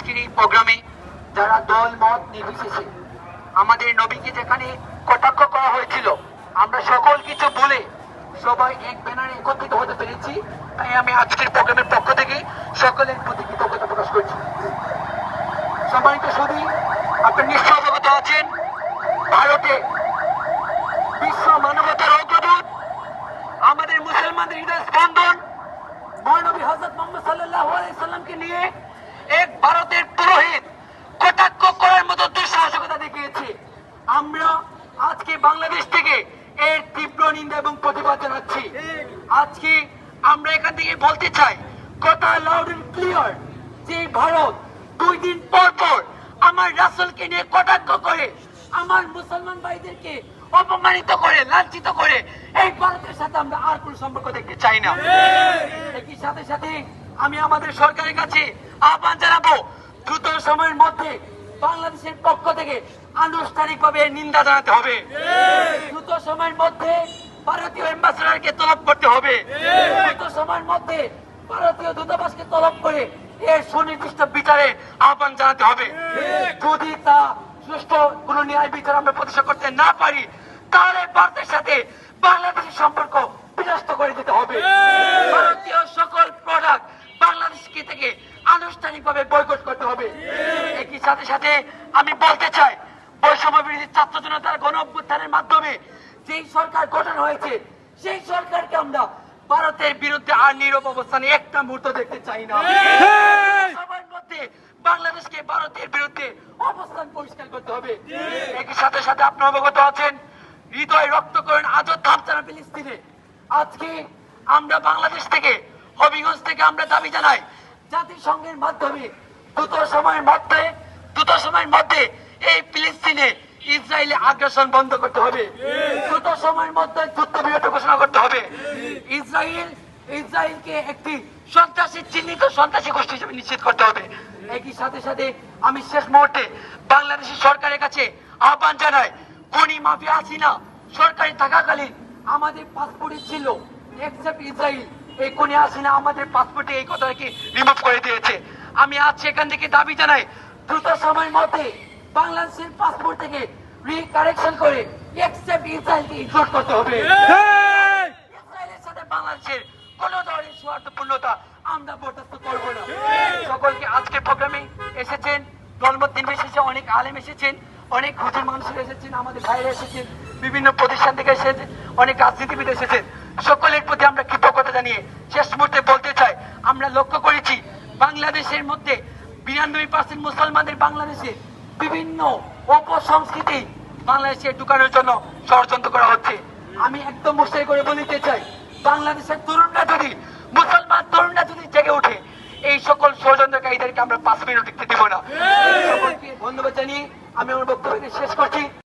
আজকের এই প্রোগ্রামে যারা দল, মত নির্বিশেষে আমাদের নবীকে যেখানে কটাক্ষ করা হয়েছিল, আমরা সকল কিছু বলে সবাই এক ব্যানারে একত্রিত হতে পেরেছি। তাই আমি আজকের প্রোগ্রামের পক্ষ থেকে সকলের প্রতি কৃতজ্ঞতা প্রকাশ করছি। সম্মানিত সুদী আপনি নিশ্চয় অবগত আছেন, ভারতে বিশ্ব মানবতার অগ্রদূত আমাদের মুসলমানদের হৃদয় স্পন্দন, মহানবী হজরত মোহাম্মদ আলাইহি সাল্লামকে নিয়ে এক ভারতের পুরোহিত কটাক্ষ করার মতো দুঃসাহসিকতা দেখিয়েছে। আমরা আজকে বাংলাদেশ থেকে এর তীব্র নিন্দা এবং প্রতিবাদ জানাচ্ছি। আজকে আমরা এখান থেকে বলতে চাই কথা লাউড এন্ড ক্লিয়ার যে ভারত দুই দিন পর পর আমার রাসূলকে নিয়ে কটাক্ষ করে আমার মুসলমান ভাইদেরকে অপমানিত করে লাঞ্ছিত করে এই ভারতের সাথে আমরা আর কোন সম্পর্ক দেখতে চাই না। একই সাথে সাথে আমি আমাদের সরকারের কাছে আহ্বান জানাব, দ্রুত সময়ের মধ্যে বাংলাদেশের পক্ষ থেকে আনুষ্ঠানিকভাবে নিন্দা জানাতে হবে। দ্রুত সময়ের মধ্যে ভারতীয় এম্বাসেডারকে তলব করতে হবে। দ্রুত সময়ের মধ্যে ভারতীয় দূতাবাসকে তলব করে এর সুনির্দিষ্ট বিচারে আহ্বান জানাতে হবে। যদি তা সুষ্ঠু কোন ন্যায় বিচার আমরা প্রতিষ্ঠা করতে না পারি, তাহলে ভারতের সাথে বাংলাদেশের সম্পর্ক বিনষ্ট করে দিতে হবে। আমি বলতে চাই বৈষম্য বিরোধী ছাত্র জনতার গণ অভ্যুত্থানের মাধ্যমে যেই সরকার গঠন হয়েছে সেই সরকারকে আমরা ভারতের বিরুদ্ধে আর নীরব অবস্থানে একটা মুহূর্ত দেখতে চাই না। সবার মধ্যে বাংলাদেশকে ভারতের বিরুদ্ধে অবস্থান পরিষ্কার করতে হবে। একই সাথে সাথে আপনি অবগত আছেন হৃদয় রক্ত করেন আজও থামছে না ফিলিস্তিনে। আজকে আমরা বাংলাদেশ থেকে হবিগঞ্জ থেকে আমরা দাবি জানাই জাতিসংঘের মাধ্যমে দ্রুত সময়ের মধ্যে দ্রুত সময়ের মধ্যে এই ফিলিস্তিনে ইসরায়েলে আগ্রাসন বন্ধ করতে হবে। দ্রুত সময়ের মধ্যে যুদ্ধ বিরতি ঘোষণা করতে হবে। ইসরায়েল, ইসরায়েলকে একটি সন্ত্রাসী, চিহ্নিত সন্ত্রাসী গোষ্ঠী হিসেবে নিশ্চিত করতে হবে। একই সাথে সাথে আমি শেষ মুহূর্তে বাংলাদেশের সরকারের কাছে আহ্বান জানাই, খনি মাফিয়া হাসিনা সরকারি থাকাকালীন আমাদের পাসপোর্টে ছিল এক্সেপ্ট ইসরায়েল। এই কোনে হাসিনা আমাদের পাসপোর্টে এই কথাকে রিমুভ করে দিয়েছে। আমি আজ সেখান থেকে দাবি জানাই দ্রুত সময়ের মধ্যে বাংলাদেশের পাসপোর্ট থেকে রিকারেকশন করে এক্সেপ্ট ইসরায়েলকে ইনক্লুড করতে হবে। ইসরায়েলের সাথে বাংলাদেশের কোন ধরনের স্বার্থপূর্ণতা আমরা বরদাস্ত করব না। সকলকে আজকে প্রোগ্রামে এসেছেন দলমত নির্বিশেষে অনেক আলেম এসেছেন অনেক হুজুর মানুষ এসেছেন আমাদের ভাইরা এসেছেন বিভিন্ন প্রতিষ্ঠান থেকে এসেছেন অনেক রাজনীতিবিদ এসেছেন। সকলের প্রতি আমরা কৃতজ্ঞতা জানিয়ে শেষ মুহূর্তে বলতে চাই আমরা লক্ষ্য করেছি বাংলাদেশের মধ্যে বিরানব্বই পার্সেন্ট মুসলমানদের বাংলাদেশে বিভিন্ন অপসংস্কৃতি বাংলাদেশে ঢুকানোর জন্য ষড়যন্ত্র করা হচ্ছে। আমি একদম মুস্তাই করে বলিতে চাই বাংলাদেশের তরুণরা যদি মুসলমান তরুণরা যদি জেগে ওঠে এই সকল ষড়যন্ত্রকারীদেরকে আমরা পাঁচ মিনিট দেখতে দিব না। ধন্যবাদ জানিয়ে আমি আমার বক্তব্য শেষ করছি।